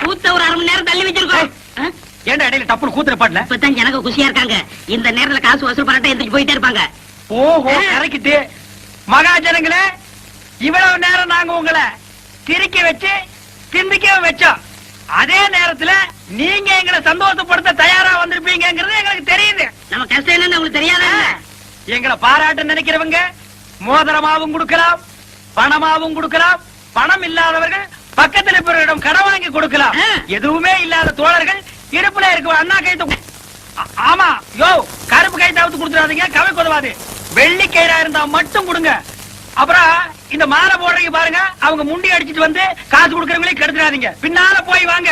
கூத்த ஒரு அரை மணி நேரம் தள்ளி வச்சிருக்கோம்? ஏன்டா இடையில டப்புனு கூத்துற பாடல இப்பதான் ஜனங்க குஷியா இருக்காங்க. இந்த நேரத்துல காசு வசூல் பண்ணிட்டு எந்திரிச்சு போயிட்டே இருப்பாங்க. ஓஹோ ஆ. கரைக்கிட்டு. மகாஜனங்களே இவ்வளவு நேரம் நாங்க உங்களை சிரிக்க வச்சு சிந்திக்க வச்சோம். அதே நேரத்துல நீங்க எங்களை சந்தோஷப்படுத்த தயாரா வந்திருப்பீங்கங்கிறது எங்களுக்கு தெரியுது. நம்ம கஷ்டம் என்னன்னு உங்களுக்கு தெரியாதா எங்களை பாராட்ட நினைக்கிறவங்க மோதிரமாவும் கொடுக்கலாம் பணமாவும் கொடுக்கலாம் பணம் இல்லாதவர்கள் பக்கத்துல இருப்பவர்களிடம் கடன் வாங்கி கொடுக்கலாம். எதுவுமே இல்லாத தோழர்கள் இடுப்புல இருக்க அண்ணா கைத்து ஆமா யோ கருப்பு கைத்தாவது கொடுத்துறாதீங்க கவை கொதவாது. வெள்ளி கயிறா இருந்தா மட்டும் கொடுங்க. அப்புறம் இந்த மாலை போடுறீங்க பாருங்க அவங்க முண்டி அடிச்சிட்டு வந்து காசு கொடுக்கறவங்களே கெடுத்துறாதீங்க பின்னால போய் வாங்க.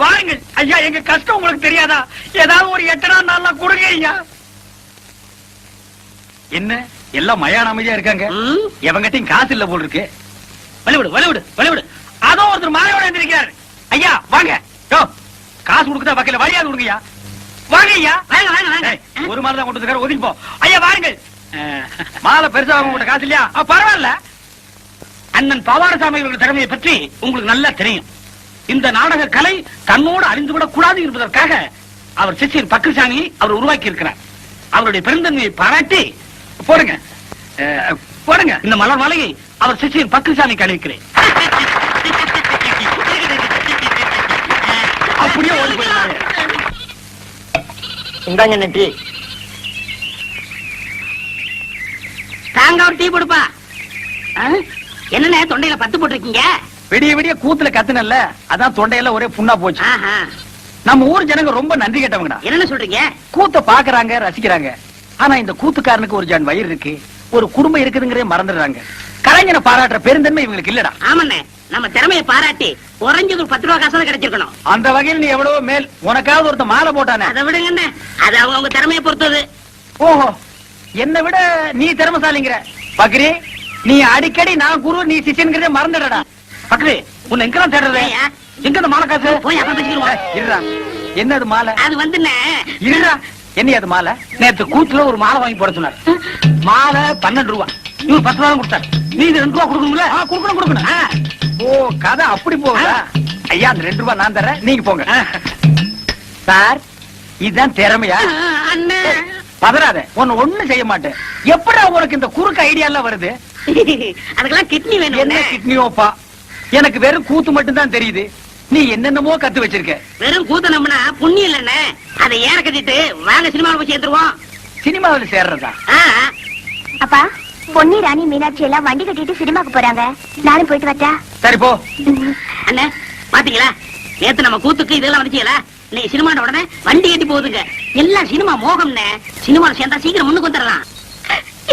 வாருங்கள். ஐயா எங்க கஷ்டம் உங்களுக்கு தெரியாதா? ஏதாவது ஒரு எட்டனா நாளா கொடுங்க ஐயா. என்ன? எல்லாம் மயான அமைதியா இருக்காங்க. எவங்கிட்டையும் காசு இல்ல போல் இருக்கு. வழிவிடு வழிவிடு வழிவிடு அதோ ஒருத்தர் மாலையோட இருந்திருக்காரு ஐயா வாங்க. காசு கொடுக்குதா வகையில வழியாது கொடுங்கய்யா. வாங்க ஐயா வாங்க. வாங்க வாங்க ஒரு மாலை தான் கொண்டு ஒதுங்கி போ. ஐயா வாருங்கள். மாலை பெருசா உங்கள்கிட்ட காசு இல்லையா? பரவாயில்ல. அண்ணன் பவாரசாமி அவர்கள் திறமையை பற்றி உங்களுக்கு நல்லா தெரியும். இந்த நாடக கலை தன்னோடு அறிந்துவிடக் கூடாது என்பதற்காக அவர் சிஷியர் பக்ரிசாமியை அவர் உருவாக்கி இருக்கிறார். அவருடைய பெருந்தன்மையை பாராட்டி போடுங்க. போடுங்க. இந்த மலர் மாலையை அவர் சிஷியர் பக்ரிசாமிக்கு அளிக்கிறேன் அப்படியே ஓடி போயிருந்தாங்க இந்தாங்க நன்றி தாங்க ஒரு டீ கொடுப்பா? என்னண்ணே தொண்டையில பத்து போட்டிருக்கீங்க? விடிய விடிய கூத்துல கத்துனல்ல. அதான் தொண்டையெல்லாம் ஒரே புண்ணா போச்சு. ஆஹா. நம்ம ஊர் ஜனங்க ரொம்ப நன்றி கேட்டவங்கடா. என்னண்ணே சொல்றீங்க? கூத்த பாக்குறாங்க ரசிக்கிறாங்க. ஆனா இந்த கூத்துக்காரனுக்கு ஒரு ஜான் வயிறு இருக்கு. ஒரு குடும்பம் இருக்குதுங்கிறதே மறந்துடுறாங்க. கலைஞனை பாராட்டுற பெருந்தன்மை இவங்களுக்கு இல்லடா. ஆமாண்ணே நம்ம திறமையை பாராட்டி குறைஞ்சது பத்து ரூபா காசு கிடைச்சிருக்கணும். அந்த வகையில் நீ எவ்வளவோ மேல் உனக்காவது ஒருத்த மாலை போட்டானே. அதை விடுங்கண்ணே. அது அவங்க அவங்க திறமையை பொறுத்தது. ஓஹோ. என்னை விட நீ திறமசாலிங்கிற. பக்ரி நீ அடிக்கடி நான் குரு நீ சிஷியன்கிறதே மறந்துடடா. பக்ரி உன்னை எங்கதான் தேடுறது. எங்க இந்த மாலை காசு? போய் அப்புறம் பேசிக்கிடுவோம். ஏய், இருடா. என்னது மாலை? அது வந்துண்ணே. இருடா. என்ன அது மாலை? நேத்து கூத்துல ஒரு மாலை வாங்கி போட சொன்னார். மாலை பன்னெண்டு ரூபா. இவர் பத்து ரூபா கொடுத்தாரு. நீ இது ரெண்டு ரூபா கொடுக்கணும்ல? ஆ, கொடுக்கணும் கொடுக்கணும். ஓ கதை அப்படி போகுதா? ஐயா அந்த ரெண்டு ரூபா நான் தர்றேன் நீங்க போங்க. சார் இதுதான் திறமையா? பதறாத. உன்னை ஒண்ணும் செய்ய மாட்டேன். எப்படா உனக்கு இந்த குறுக்கு ஐடியா எல்லாம் வருது? அதுக்கெல்லாம் கிட்னி வேணும் என்ன கிட்னியோப்பா எனக்கு வெறும் கூத்து மட்டும் தான் தெரியுது. நீ என்னென்னமோ கத்து வச்சிருக்க. வெறும் கூத்த நம்பினா புண்ணியம் இல்லண்ணே அதை ஏற கட்டிட்டு வாங்க சினிமாவில் போய் சேர்த்துருவோம் சினிமாவில் சேர்றதா? அப்பா பொன்னி ராணி மீனாட்சி எல்லாம் வண்டி கட்டிட்டு சினிமாக்கு போறாங்க. நானும் போயிட்டு வரட்டா? சரி போ. அண்ணே பாத்தீங்களா? நேத்து நம்ம கூத்துக்கு இதெல்லாம் வந்துச்சீங்களா? நீ சினிமாட உடனே வண்டி கட்டி போகுதுங்க. எல்லாம் சினிமா மோகம்னே. சினிமாவில் சேர்ந்தா சீக்கிரம் முன்னுக்கு வந்துடலாம்.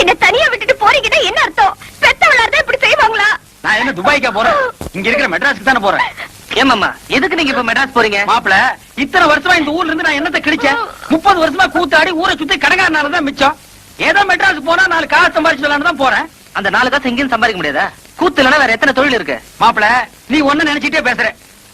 என்ன தனியா விட்டுட்டு போறீங்கன்னா என்ன அர்த்தம்? பெத்தவளா இருந்தா இப்படி செய்வாங்களா? நான் என்ன துபாய்க்கா போறேன்? இங்க இருக்கிற மெட்ராஸ்க்கு தானே போறேன். ஏமாமா எதுக்கு நீங்க இப்ப மெட்ராஸ் போறீங்க? மாப்பிள இத்தனை வருஷமா இந்த ஊர்ல இருந்து நான் என்னத்த கிழிச்சேன்? முப்பது வருஷமா கூத்தாடி ஊரை சுத்தி கடங்காரனால தான் மிச்சம். ஏதோ மெட்ராஸ் போனா நாலு காசு சம்பாரிச்சு தான் போறேன். அந்த நாலு காசு எங்கேயும் சம்பாதிக்க முடியாதா? கூத்து இல்லைன்னா வேற எத்தனை தொழில் இருக்கு? மாப்பிள நீ ஒண்ணு நினைச்சிட்டே பேசுற.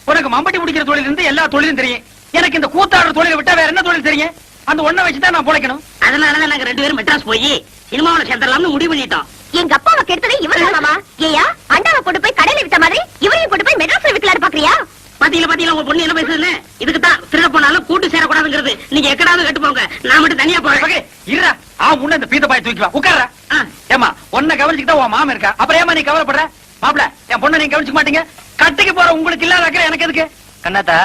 உனக்கு மம்பட்டி பிடிக்கிற தொழில் இருந்து எல்லா தொழிலும் தெரியும். எனக்கு இந்த கூத்தாடுற தொழிலை விட்டா வேற என்ன தொழில் தெரியும்? அந்த ஒண்ணை வச்சுதான் நான் பொழைக்கணும். அதனாலதான் நாங்க ரெண்டு பேரும் மெட்ராஸ் போய் சினிமாவில் சேர்ந்துடலாம்னு முடிவு பண்ணிட்டோம். எங்க அப்பாவை கெடுத்தது இவரு மாமா. ஏயா அண்டாவை கொண்டு போய் கடையில வித்த மாதிரி இவரையும் கொண்டு போய் மெட்ராஸ்ல விக்கலாரு பாக்குறியா? பாத்தீங்களா பாத்தீங்களா உங்க பொண்ணு என்ன பேசுதுன்னு? இதுக்கு தான் திருட போனாலும் கூட்டு சேரக்கூடாதுங்கிறது. நீங்க எக்கடாவது கட்டு போங்க. நான் மட்டும் தனியா போறேன். இருடா. ஆ முன்ன இந்த பீத்த பாய் தூக்கி வா உட்கார்ற. ஆ. ஏமா உன்னை கவனிச்சுக்கிட்டா உன் மாமன் இருக்கா? அப்புறம் ஏமா நீ கவலைப்படுற? மாப்பிள என் பொண்ணை நீங்க கவனிச்சுக்க மாட்டீங்க. கட்டிக்கு போற உங்களுக்கு இல்லாத அக்கறை எனக்கு எதுக்கு? கண்ணாத்தா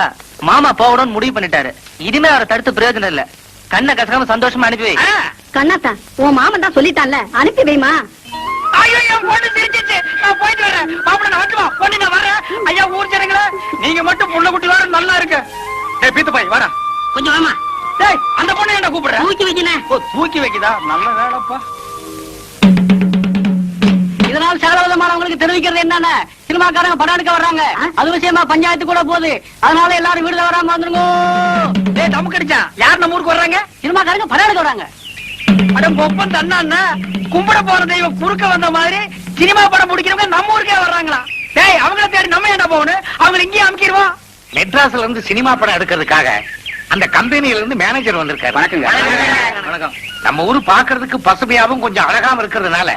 மாமா போகணும்னு முடிவு பண்ணிட்டாரு. இனிமே அவரை தடுத்து பிரயோஜனம் இல்ல. கண்ணை கசகாம சந்தோஷமா அனுப்பி. கண்ணாத்தா உன் மாமன் தான் சொல்லிட்டான்ல. அனுப்பி வைமா. ஐயோ என் பொண்ணு சிரிச்சிச்சு நான் போயிட்டு வரேன். மாப்பிள நான் பொண்ணு நான் வரேன். ஐயா ஊர் ஜனங்களே நீங்க மட்டும் புள்ள குட்டி வர நல்லா இருக்கு. டேய் பீத்த பாய் வாடா. கொஞ்சம் வாமா. டேய் அந்த பொண்ணு என்ன கூப்பிடுற? தூக்கி வைக்கினே ஓ தூக்கி வைக்குதா? நல்ல வேலைப்பா. இதனால் சகலவிதமானவங்களுக்கு தெரிவிக்கிறது என்னன்னா சினிமாக்காரங்க படம் எடுக்க வர்றாங்க. அது விஷயமா பஞ்சாயத்து கூட போகுது. அதனால எல்லாரும் வீடு வராம வந்துருங்க. டேய் தமக்கு அடிச்சான் யார் நம்ம ஊருக்கு வர்றாங்க? சினிமாக்காரங்க படம் எடுக்க வராங்க அட கொப்பன் தண்ணா கும்பிட போற தெய்வம் குறுக்க வந்த மாதிரி சினிமா படம் பிடிக்கிறவங்க நம்ம ஊருக்கே வர்றாங்களா? டேய் அவங்கள தேடி நம்ம என்ன போகணும்? அவங்கள இங்கேயே அமுக்கிடுவோம். மெட்ராஸ்ல இருந்து சினிமா படம் எடுக்கிறதுக்காக அந்த கம்பெனியில இருந்து மேனேஜர் வந்திருக்காரு. வணக்கங்க. வணக்கம். நம்ம ஊரு பாக்குறதுக்கு பசுமையாவும் கொஞ்சம் அழகாவும் இருக்கிறதுனால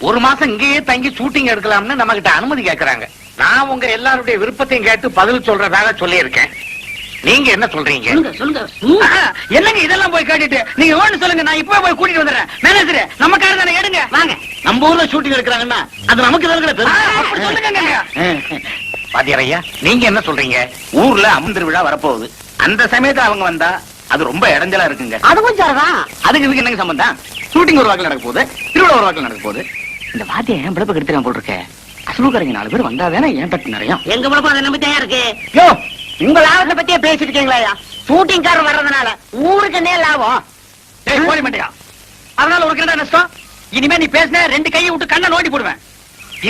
ஒரு மாசம் இங்கேயே தங்கி ஷூட்டிங் எடுக்கலாம்னு நம்ம கிட்ட அனுமதி கேக்குறாங்க. நான் உங்க எல்லாருடைய விருப்பத்தையும் கேட்டு பதில் சொல்றதாக சொல்லியிருக்கேன். நீங்க என்ன சொல்றீங்க? என்னங்க இதெல்லாம் போய் கேட்டுட்டு? நீங்க ஒண்ணு சொல்லுங்க நான் இப்பவே போய் கூட்டிட்டு வந்துடுறேன். மேனேஜர் நம்ம கார் தானே எடுங்க. வாங்க. நம்ம ஊர்ல ஷூட்டிங் எடுக்கிறாங்கன்னா அது நமக்கு சொல்லுங்க பாத்தியார் ஐயா நீங்க என்ன சொல்றீங்க? ஊர்ல அம்மன் திருவிழா வரப்போகுது. அந்த சமயத்துல அவங்க வந்தா அது ரொம்ப இடைஞ்சலா இருக்குங்க. அதுவும் சரிதான் அதுக்கு இதுக்கு என்னங்க சம்பந்தம்? ஷூட்டிங் ஒரு வாக்கில் நடக்க போகுது திருவிழா ஒரு வாக்கில் நடக்க போகுது. இந்த வாத்தியம் என் பிழப்பு கெடுத்துறான் போல் இருக்க? அசுலுக்காரங்க நாலு பேர் வந்தா தானே ஏன் பட்டு நிறைய எங்க பழக்கம் அதை நம்பி தயார் இருக்கு உங்க லாபத்தை பத்தியே பேசிட்டு இருக்கீங்களா ஷூட்டிங் காரன் வர்றதுனால ஊருக்கு என்ன லாபம் கோழி மண்டையா? அதனால உனக்கு என்ன நஷ்டம்? இனிமே நீ பேசின ரெண்டு கையை விட்டு கண்ணை நோண்டி போடுவேன்.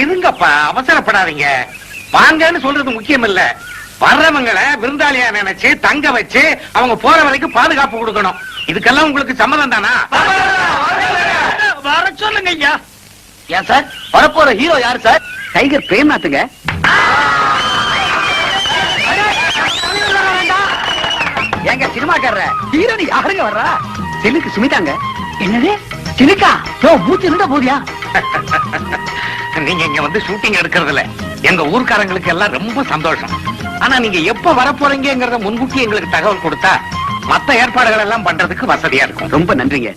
இருங்கப்பா அவசரப்படாதீங்க. வாங்கன்னு சொல்றது முக்கியம் இல்ல வர்றவங்களை விருந்தாளியா நினைச்சு தங்க வச்சு அவங்க போற வரைக்கும் பாதுகாப்பு கொடுக்கணும். இதுக்கெல்லாம் உங்களுக்கு சம்மதம் தானா? வர சொல்லுங்க ஐயா. ஏன் சார்? வரப்போற ஹீரோ யாரு சார்? டைகர் பிரேம்நாத்துங்க. ஏங்க சினிமாக்காரர? ஹீரோனி யாருங்க வர்றா? செல்லுக்கு சுமிதாங்க. என்னது? சிலுக்கா யோ மூச்சு இருந்தா போதியா? நீங்க இங்க வந்து ஷூட்டிங் எடுக்கிறதுல எங்க ஊர்க்காரங்களுக்கு எல்லாம் ரொம்ப சந்தோஷம். ஆனா நீங்க எப்ப வரப்போறீங்கிறத முன்கூட்டி எங்களுக்கு தகவல் கொடுத்தா மத்த ஏற்பாடுகள் எல்லாம் பண்றதுக்கு வசதியா இருக்கும். ரொம்ப நன்றிங்க.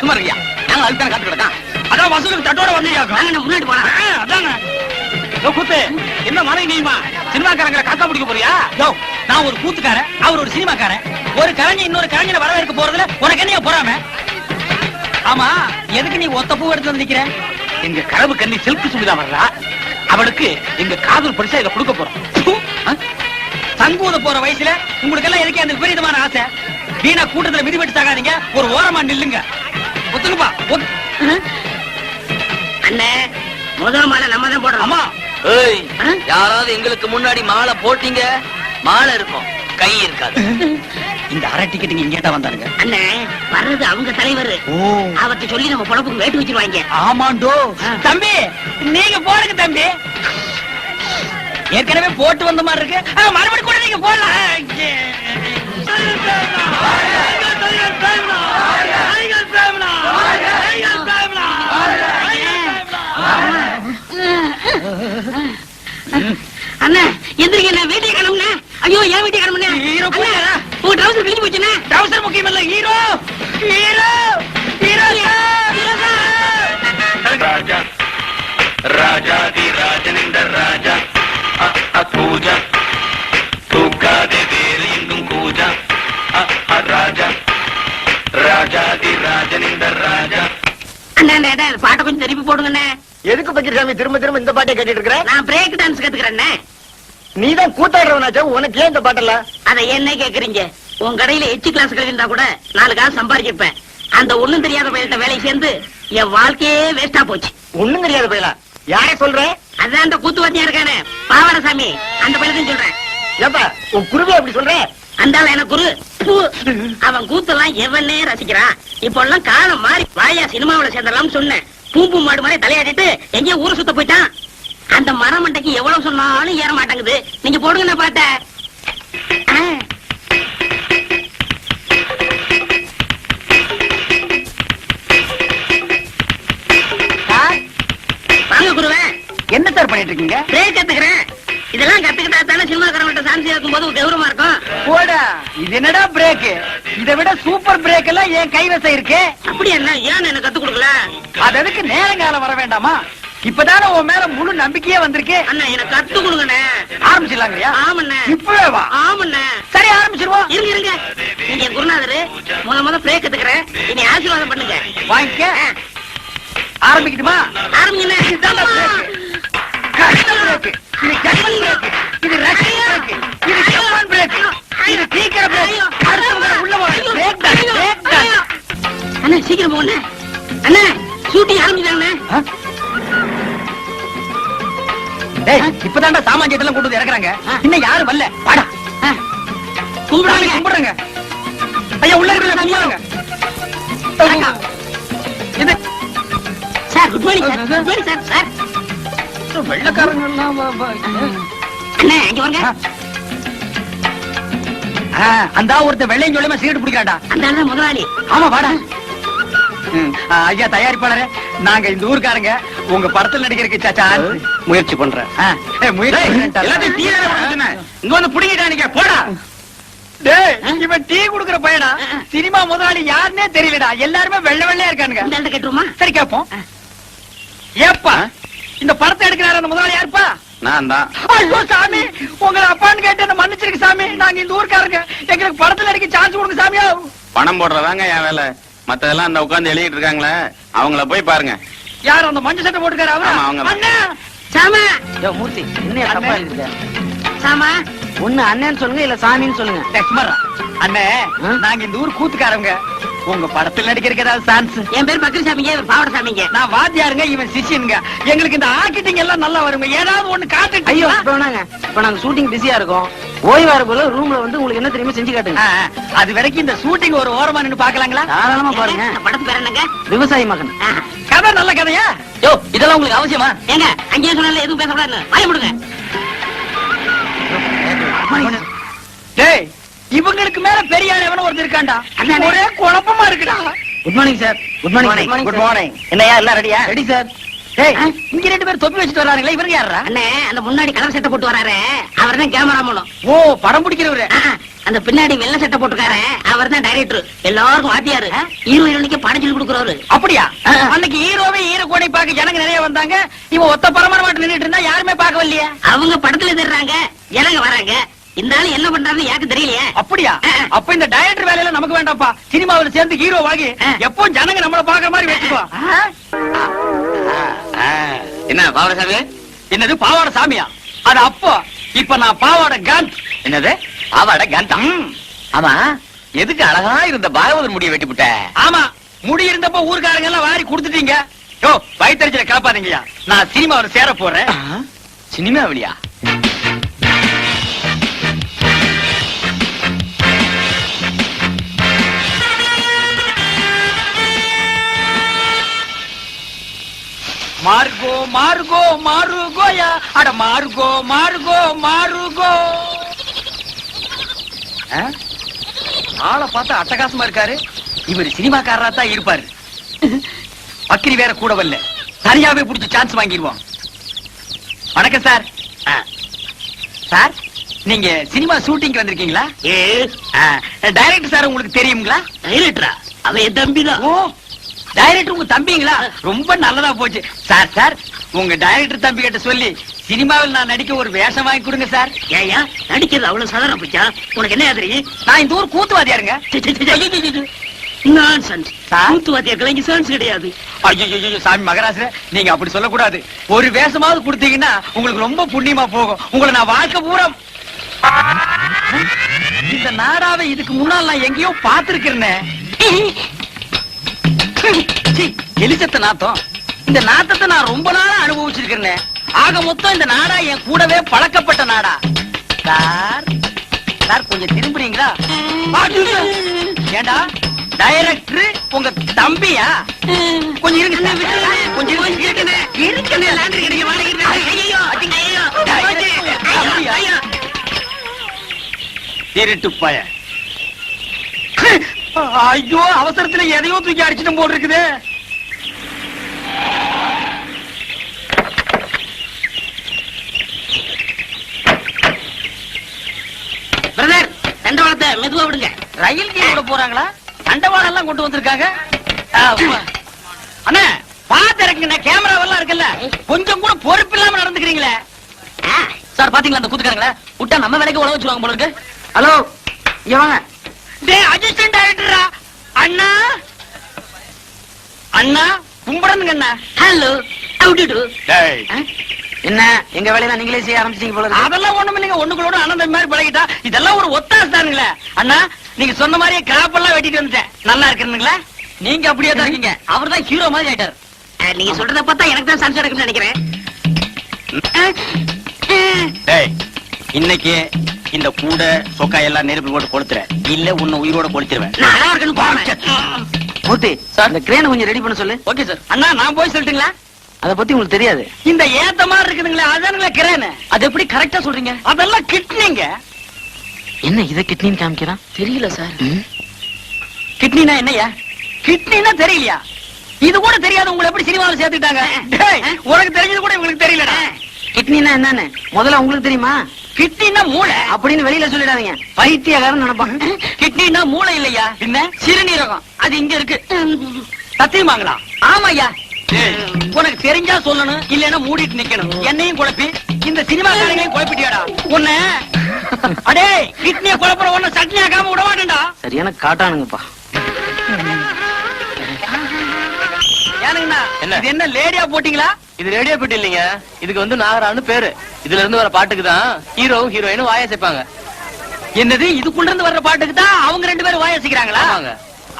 சும்மா இருக்கியா? நாங்க அதுக்கு தானே காத்து கிடக்கோம் அதான் வசூலுக்கு தட்டோட நம்ம முன்னாடி போலாம். அதாங்க கூத்து. என்ன மனை நீமா சினிமாக்காரங்களை காக்கா பிடிக்க போறியா? யோ நான் ஒரு கூத்துக்காரன் அவர் ஒரு சினிமாக்காரன். ஒரு கலைஞன் இன்னொரு கலைஞனை வரவேற்க போறதுல உனக்கு என்ன பொறாம? ஆமா எதுக்கு நீ ஒத்த பூ எடுத்து நிக்கிற? எங்க கனவு கண்ணி சில்கு சுமிதா வர்றா? அவளுக்கு எங்க காதல் பரிசா இதை கொடுக்க போறோம்? சங்கூத போற வயசுல உங்களுக்கு எல்லாம் எதுக்கு அந்த விபரீதமான ஆசை? வீணா கூட்டத்துல மிதிபட்டு சாகாதீங்க ஒரு ஓரமா நில்லுங்க. ஒத்துக்குப்பா ஒத்து- அண்ணே முதல் மாலை நம்ம தான் போடுறோம். அம்மா ஏய் ஆ? யாராவது எங்களுக்கு முன்னாடி மாலை போட்டீங்க? மாலை இருக்கும். கை இருக்காது. இந்த அரை டிக்கெட்டுங்க இங்கேட்டா வந்தாருங்க அண்ணே வர்றது அவங்க தலைவர். ஓ. அவர்கிட்ட சொல்லி நம்ம பொழப்புக்கு வேட்டு வச்சிருவாங்க. ஆமாண்டோ. தம்பி நீங்க போடுங்க தம்பி. ஏற்கனவே போட்டு வந்த மாதிரி இருக்கு. மறுபடியும் கூட நீங்க போடலாம். அண்ணா எந்திரிக்க என்ன வீட்டை கிளம்புன ஐயோ ஏன் வீட்டை கிளம்புன ஹீரோ போயாரா? உங்க ட்ரௌசர் கிழிஞ்சு போச்சுண்ணே. அவசரம் முக்கியம் இல்ல ஹீரோ! ஹீரோ ஹீரோ ராஜா ராஜாதி ராஜனிந்த ராஜா அ, அ, பூஜா. தூக்காதே வேறு எங்கும் கூஜா. ராஜா ராஜாதி ராஜனிந்த ராஜா. அண்ணா அண்ணா, அண்ணா, பாட்டை கொஞ்சம் திருப்பி போடுங்கண்ணே. எதுக்கு பக்கிரசாமி திரும்ப திரும்ப இந்த பாட்டை கேட்டுட்டு இருக்கிற? நான் பிரேக் டான்ஸ் கத்துக்கிறேண்ணே நீ தான் கூத்தாடுறவனாச்சா உனக்கு ஏன் இந்த பாட்டெல்லாம்? அதை என்ன கேக்குறீங்க? உன் கடையில எச்சு கிளாஸ் கழிந்தா கூட நாலு காசு சம்பாதிச்சிருப்பேன் அந்த ஒண்ணும் தெரியாத பையன்ட்ட வேலை சேர்ந்து என் வாழ்க்கையே வேஸ்டா போச்சு. ஒண்ணும் தெரியாத பையலா? யார சொல்ற? அதான் அந்த கூத்துவாத்தியா இருக்கானே பாவரசாமி அந்த பையன் சொல்றேன். ஏப்பா உன் குருவி அப்படி சொல்ற? அந்த எனக்கு குரு. அவன் கூத்தெல்லாம் எவனே ரசிக்கிறான். இப்போ எல்லாம் காலம் மாறி வாயா சினிமாவுல சேர்ந்தலாம் சொன்னேன். பூம்பு மாடு மாதிரி தலையாடிட்டு எங்கேயோ ஊரை சுத்த போயிட்டான். அந்த மரமண்டைக்கு எவ்வளவு சொன்னாலும் ஏற மாட்டேங்குது. நீங்க போடுங்க நான் பாட்ட வாங்க குருவே. என்ன சார் பண்ணிட்டு இருக்கீங்க? பிரேக் கத்துக்கிறேன் இதெல்லாம் கத்துக்கிட்டா தானே சினிமாக்காரங்கிட்ட சான்ஸ் இருக்கும் போது கௌரவமா இருக்கும் போடா. இது என்னடா பிரேக் இதை விட சூப்பர் பிரேக் எல்லாம் என் கைவசம் இருக்கே. அப்படி என்ன ஏன் எனக்கு கத்து கொடுக்கல? அது அதுக்கு நேரங்காலம் வர வேண்டாமா? இப்பதானே உன் மேல முழு நம்பிக்கையே வந்திருக்கு. அண்ணா எனக்கு கத்து கொடுங்கண்ணே. ஆரம்பிச்சிடலாங்கய்யா? ஆமண்ணே. இப்பவே வா. ஆமண்ணே. சரி ஆரம்பிச்சிருவோம். இருங்க இருங்க. நீங்க குருநாதரு முத முத பிரேக் கத்துக்கிறேன் இனி ஆசீர்வாதம் பண்ணுங்க. வாங்கிக்க. ஆரம்பிக்குதுமா ஆரம்பிங்கண்ணே சாமான் எல்லாம் கொண்டு வந்து இறக்குறாங்க? இன்னும் யாரும் வரல? வாடா. சாமி கும்பிடுவாங்க கும்பிடுறேங்க. ஐயா உள்ள இருக்கிற கும்பிடுங்க இது. Sir good morning sir. Good morning sir. Sir. வெள்ளக்காரங்க எல்லாம் அண்ணா இங்க வாங்க. அந்த ஒருத்த வெள்ளையும் சொல்லுமா சீட்டு பிடிக்காடா அந்த முதலாளி. ஆமா வாடா. ஐயா தயாரிப்பாளரே. நாங்க இந்த ஊர்க்காரங்க. உங்க படத்துல நடிக்கிறதுக்கு சாச்சா முயற்சி பண்றேன். இங்க வந்து புடிங்கிட்டானுங்க போடா. டேய் இவன் டீ குடுக்குற பையனா? சினிமா முதலாளி யாருன்னே தெரியலடா. எல்லாருமே வெள்ளை வெள்ளையா இருக்கானுங்க. சரி கேப்போம். ஏப்பா இந்த படத்தை எடுக்கிறாரு அந்த முதலாளி யாருப்பா? நான் தான். ஐயோ சாமி உங்களை அப்பான்னு கேட்டு மன்னிச்சிருக்கு சாமி. நாங்க இந்த ஊர்க்காரங்க. எங்களுக்கு படத்துல நடிக்க சான்ஸ் கொடுங்க சாமியா. பணம் போடுறதாங்க என் வேலை. மத்ததெல்லாம் அந்த உட்கார்ந்து எழுதிட்டு இருக்காங்களே அவங்கள போய் பாருங்க. யார் அந்த மஞ்சள் சட்டை போட்டுக்காரு அவரா. அண்ணா! சாமா! யோ மூர்த்தி என்ன தப்பா இருக்குது சாமா! ஒண்ணு அண்ணன்னு சொல்லுங்க இல்ல சாமின்னு சொல்லுங்க. லட்சுமரா அண்ணே? நாங்க இந்த ஊர் கூத்துக்காரங்க உங்க படத்துல நடிக்கிறதுக்கு ஏதாவது சான்ஸ் என் பேர் பக்ரி சாமிங்க பாவட சாமிங்க. நான் வாத்தியாருங்க இவன் சிஷியனுங்க. எங்களுக்கு இந்த ஆர்கிட்டிங் எல்லாம் நல்லா வருங்க. ஏதாவது ஒண்ணு ஐயோ காட்டுட்டீங்களா இப்ப இப்ப நாங்க ஷூட்டிங் பிஸியா இருக்கோம். ஓய்வா போல ரூம்ல வந்து உங்களுக்கு என்ன தெரியுமா செஞ்சு காட்டுங்க. அது வரைக்கும் இந்த ஷூட்டிங் ஒரு ஓரமா நின்னு பாக்கலாங்களா தாராளமா பாருங்க. படத்து பேர் என்னங்க? விவசாயி மகன். கதை நல்ல கதையா? யோ இதெல்லாம் உங்களுக்கு அவசியமா? ஏங்க அங்கேயே சொன்னால எதுவும் பேசக்கூடாது வாய முடுங்க. டேய் இவங்களுக்கு மேல பெரிய ஆள் எவனோ ஒருத்தர் இருக்காண்டா. ஒரே குழப்பமா இருக்குடா. Good morning sir good morning good morning என்னையா எல்லாம் ரெடியா? ரெடி சார் டேய் இங்க ரெண்டு பேர் தொப்பி வச்சுட்டு வர்றாங்களே இவங்க யாரா அண்ணே அந்த முன்னாடி கலர் சட்டை போட்டு வராரு. அவர் தான் கேமரா மூலம். ஓ படம் பிடிக்கிறவரு. அந்த பின்னாடி வெள்ளை சட்டை போட்டுக்காரு அவர் தான் டைரக்டர் எல்லாருக்கும் வாத்தியாரு. ஹீரோ ஹீரோனிக்கு படம் சொல்லி கொடுக்குறவரு. அப்படியா. அன்னைக்கு ஹீரோவே ஹீரோ கோடை பார்க்க ஜனங்க நிறைய வந்தாங்க. இவன் ஒத்த பரமர மாட்டு நின்னுட்டு இருந்தா யாருமே பார்க்கவில்லையே அவங்க படத்துல தர்றாங்க ஜனங்க வராங்க. இந்த ஆளு என்ன பண்றாருன்னு யாருக்கு தெரியலையே. அப்படியா. அப்ப இந்த டைரக்டர் வேலையில நமக்கு வேண்டாம்ப்பா. சினிமாவுல சேர்ந்து ஹீரோ வாங்கி. எப்போ ஜனங்க நம்மள பாக்குற மாதிரி வச்சுக்கோ. என்ன பாவரசாமி என்னது பாவாடை சாமியா? அது அப்போ இப்ப நான் பாவாடை காந்த். என்னது? பாவாட கந்தம் ஆமா. எதுக்கு அழகா இருந்த பாகவதர் முடிய வெட்டி விட்ட ஆமா. முடி இருந்தப்போ ஊர்க்காரங்க எல்லாம் வாரி கொடுத்துட்டீங்க. யோ வயிற்றுல கிளப்பாதீங்கய்யா. நான் சினிமாவுல சேர போறேன். சினிமாவிலியா? மார்கோ மார்கோ மாருகோயா. அட மார்கோ மார்கோ மாருகோ? ஆளை பார்த்தா அட்டகாசமா இருக்காரு. இவர் சினிமாக்காரரா தான் இருப்பாரு. அக்கிரி வேற கூட வரல. தனியாவே புடிச்சு சான்ஸ் வாங்கிடுவோம். வணக்கம் சார். ஆ. சார் நீங்க சினிமா ஷூட்டிங் வந்திருக்கீங்களா? டைரக்டர் சார் உங்களுக்கு தெரியுங்களா? டைரக்டரா? அவன் என் தம்பி தான். டைரக்டர் உங்க தம்பிங்களா? ரொம்ப நல்லதா போச்சு. சார் சார் உங்க டைரக்டர் தம்பி கிட்ட சொல்லி சினிமாவில் நான் நடிக்க ஒரு வேஷம் வாங்கி கொடுங்க சார் ஏயா நடிக்கிறது அவ்வளவு சாதாரண போச்சா? உனக்கு என்ன தெரியும்? நான் இந்த ஊர் சாமி மகராசர நீங்க அப்படி சொல்லக்கூடாது ஒரு வேஷமாவது கொடுத்தீங்கன்னா உங்களுக்கு ரொம்ப புண்ணியமா போகும் உங்களை நான் வாழ்க்கை பூரா இந்த நாடாவை இதுக்கு முன்னால் நான் எங்கேயோ பார்த்திருக்கிறேனே சீ, நாத்தம் இந்த நாத்தத்தை நான் ரொம்ப நாளா அனுபவிச்சிருக்கிறேன் ஆக மொத்தம் இந்த நாடா என் கூடவே பழக்கப்பட்ட நாடா சார் சார் கொஞ்சம் திரும்புறீங்களா ஏண்டா டைரக்டர் உங்க தம்பியா கொஞ்சம் இருங்க கொஞ்சம் இருங்க இருக்குனே லாண்டரி கடைக்கு வாடகை ஐயோ ஐயோ திருட்டு பய ஐயோ அவசரத்துல எதையோ தூக்கி அடிச்சிட்டு போல் இருக்குது பிரதர் தண்டவாளத்தை மெதுவா விடுங்க. ரயில் கீழ போறாங்களா? தண்டவாளம் எல்லாம் கொண்டு வந்திருக்காங்க. அண்ணா பாத்து இறக்குங்க கேமராவெல்லாம் இருக்குல்ல. கொஞ்சம் கூட பொறுப்பு இல்லாம நடந்துக்கிறீங்களே. சார் பாத்தீங்களா அந்த கூத்துக்காரங்களா? விட்டா நம்ம வேலைக்கு உழவு வச்சிருவாங்க போல இருக்கு. ஹலோ இங்க டேய் அசிஸ்டன்ட் டைரக்டரா அண்ணா? அண்ணா கும்பிடணுங்க அண்ணா. ஹலோ அவுட்டு டேய். என்ன எங்க வேலையெல்லாம் நீங்களே செய்ய ஆரம்பிச்சிட்டீங்க போல. அதெல்லாம் ஒண்ணும் இல்லைங்க ஒண்ணுங்களோட அண்ணன் மாதிரி பழகிட்டா இதெல்லாம் ஒரு ஒத்தாசு தானுங்களே. அண்ணா நீங்க சொன்ன மாதிரியே கிராப்பெல்லாம் வெட்டிட்டு வந்துட்டேன். நல்லா இருக்குங்களா நீங்க அப்படியே தான் இருக்கீங்க. அவர் தான் ஹீரோ மாதிரி ஆயிட்டார். நீங்க சொல்றத பார்த்தா எனக்கு தான் சான்ஸ் எடுக்கும்னு நினைக்கிறேன். இன்னைக்கு இந்த கூட சொக்கா எல்லாம் நெருப்பு போட்டு கொளுத்துற இல்ல உன்னை உயிரோட இருக்குன்னு போறேன் மூர்த்தி சார். இந்த கிரேனை கொஞ்சம் ரெடி பண்ண சொல்லு. Okay sir. அண்ணா நான் போய் சொல்லட்டுங்களா? அத பத்தி உங்களுக்கு தெரியாது. இந்த ஏத்த மாதிரி இருக்குதுங்களே அதானுங்களே கிரேனு. அது எப்படி கரெக்டா சொல்றீங்க? அதெல்லாம் கிட்னிங்க. என்ன இத கிட்னின்னு காமிக்கிறான் தெரியல சார். கிட்னினா என்னய்யா? கிட்னினா தெரியலையா? இது கூட தெரியாது உங்களை எப்படி சினிமாவில் சேர்த்துட்டாங்க உனக்கு தெரிஞ்சது கூட இவங்களுக்கு தெரியலடா. கிட்னினா என்னன்னு? முதல்ல உங்களுக்கு தெரியுமா? கிட்னின்னா மூளை. அப்படின்னு வெளியில சொல்லிடாதீங்க. பைத்தியக்காரன் நினைப்பான் கிட்னின்னா மூளை இல்லையா? என்ன சிறுநீரகம். அது இங்க இருக்கு. சத்தியமாங்களா ஆமாய்யா. உனக்கு தெரிஞ்சா சொல்லணும் இல்லைன்னா மூடிட்டு நிக்கணும். என்னையும் குழப்பி இந்த சினிமாக்காரங்களையும் குழப்பிட்டியாடா? உன்னை அடே கிட்னிய குழப்புற உன்னை சட்னி ஆக்காம விட மாட்டேன்டா சரியான காட்டானுங்கப்பா. ஏனுங்கண்ணா என்ன லேடியா போட்டீங்களா? இது ரேடியோ பெட்டி இல்லைங்க. இதுக்கு வந்து நாகரான்னு பேரு. இதுல இருந்து வர பாட்டுக்கு தான் ஹீரோவும் ஹீரோயினும் வாய சேர்ப்பாங்க என்னது? இதுக்குள்ள இருந்து வர்ற பாட்டுக்கு தான் அவங்க ரெண்டு பேரும் வாயசிக்கிறாங்களா.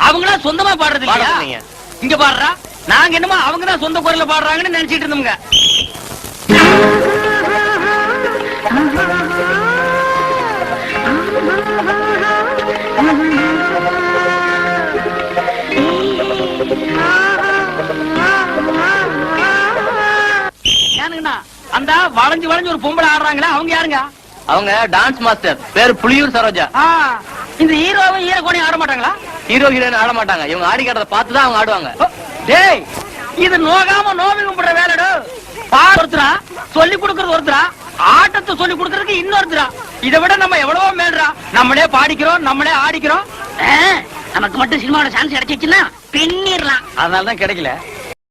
அவங்களா சொந்தமா பாடுறது இல்லையா? பாடுறது இல்லைங்க. இங்க பாடுறா? நாங்க என்னமோ அவங்க தான் சொந்த குரல்ல பாடுறாங்கன்னு நினைச்சிட்டு இருந்தோம்ங்க. ஏனுங்கண்ணா அந்த வளைஞ்சு வளைஞ்சு ஒரு பொம்பளை ஆடுறாங்களா அவங்க யாருங்க? அவங்க டான்ஸ் மாஸ்டர் பேரு புலியூர் சரோஜா. இந்த ஹீரோவும் ஹீரோகோனையும் ஆட மாட்டாங்களா? ஹீரோ ஹீரோயின் ஆட மாட்டாங்க. இவங்க ஆடி காட்டுறத பார்த்து தான் அவங்க ஆடுவாங்க. டேய் இது நோகாம நோவி கும்பிடுற வேலைடு. பாடு ஒருத்தரா சொல்லி கொடுக்கறது ஒருத்தரா ஆட்டத்தை சொல்லி கொடுக்கறதுக்கு இன்னொருத்தரா. இதை விட நம்ம எவ்வளவோ மேல்றா. நம்மளே பாடிக்கிறோம் நம்மளே ஆடிக்கிறோம். நமக்கு மட்டும் சினிமாவோட சான்ஸ் கிடைச்சிச்சுன்னா பின்னிடலாம். அதனால தான் கிடைக்கல.